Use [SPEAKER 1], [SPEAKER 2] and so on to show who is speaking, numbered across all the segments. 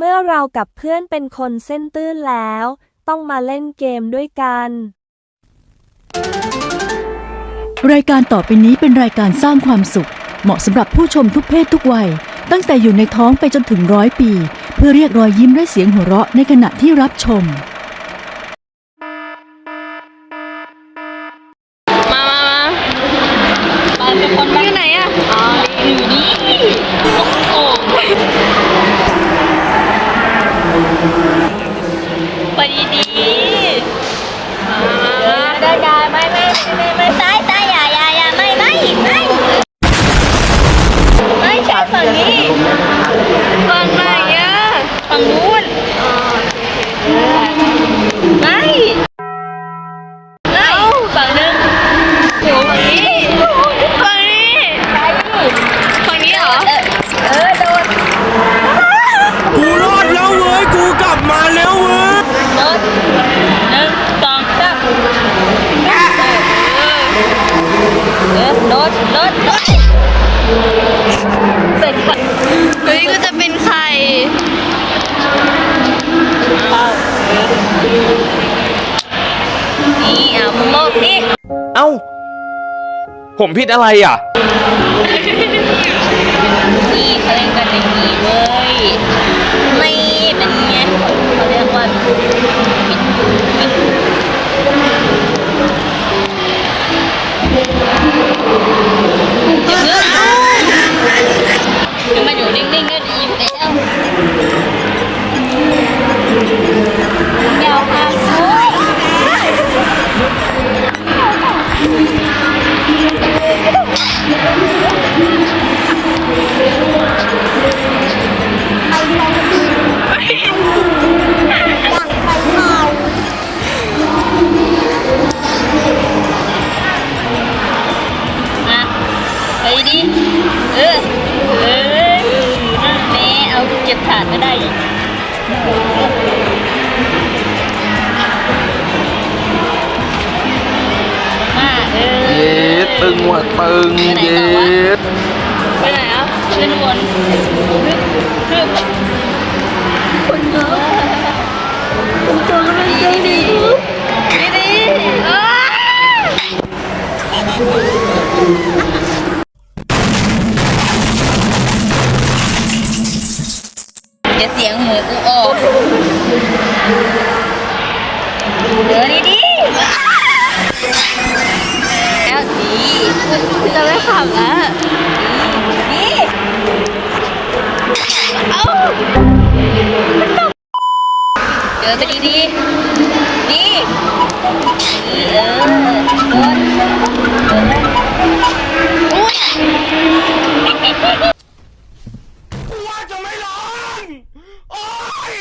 [SPEAKER 1] เมื่อเรากับเพื่อนเป็นคนเส้นตื้นแล้ว ต้องมาเล่นเกมด้วยกัน
[SPEAKER 2] รายการต่อไปนี้เป็นรายการสร้างความสุข เหมาะสำหรับผู้ชมทุกเพศทุกวัย ตั้งแต่อยู่ในท้องไปจนถึงร้อยปี เพื่อเรียกรอยยิ้มและเสียงหัวเราะในขณะที่รับชม
[SPEAKER 3] มามามาไปเป็นคนอยู่ไหนอะอ๋ออยู่นี่โอ้โห ไปดี ออโดนโดนโดนเป็นไข่เฮ้ยก็จะเป็นไข่นี่เอามึงโมกนี่
[SPEAKER 4] เอ้า ผมผิดอะไรอะ
[SPEAKER 3] นี่เขาเล่นกันอย่างนี้เว้ย ไม่เป็นไงเขาเรียกว่า ไปดิ เออ เออแม่เอาเก็บถาดไม่ได้อีกมาเออ
[SPEAKER 4] เย็ดตึงว่ะตึง
[SPEAKER 3] ไปไหน
[SPEAKER 4] เย็
[SPEAKER 3] ต่อวะ
[SPEAKER 4] ด
[SPEAKER 3] ไปไหนอะเล่นวนคือคนเยอะคนเยอะเลยดีดีดีดีเอ้ ยอย่าเสียงหมูกูออกเดี๋ยวดีดีแล้วดีจะไม่ขับแล้วดีเอ้าเดินไปดีดีดีดีเออเดินเดินเลยอุ้ย
[SPEAKER 4] ว่าจะไม่ร้องโอ๊ย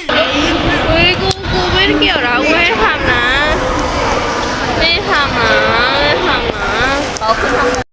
[SPEAKER 3] เฮ้ยกูกู ไม่ได้เกี่ยวนะกูไม่ได้ทำนะ ไม่ได้ทำนะไม่ได้ทำนะเขา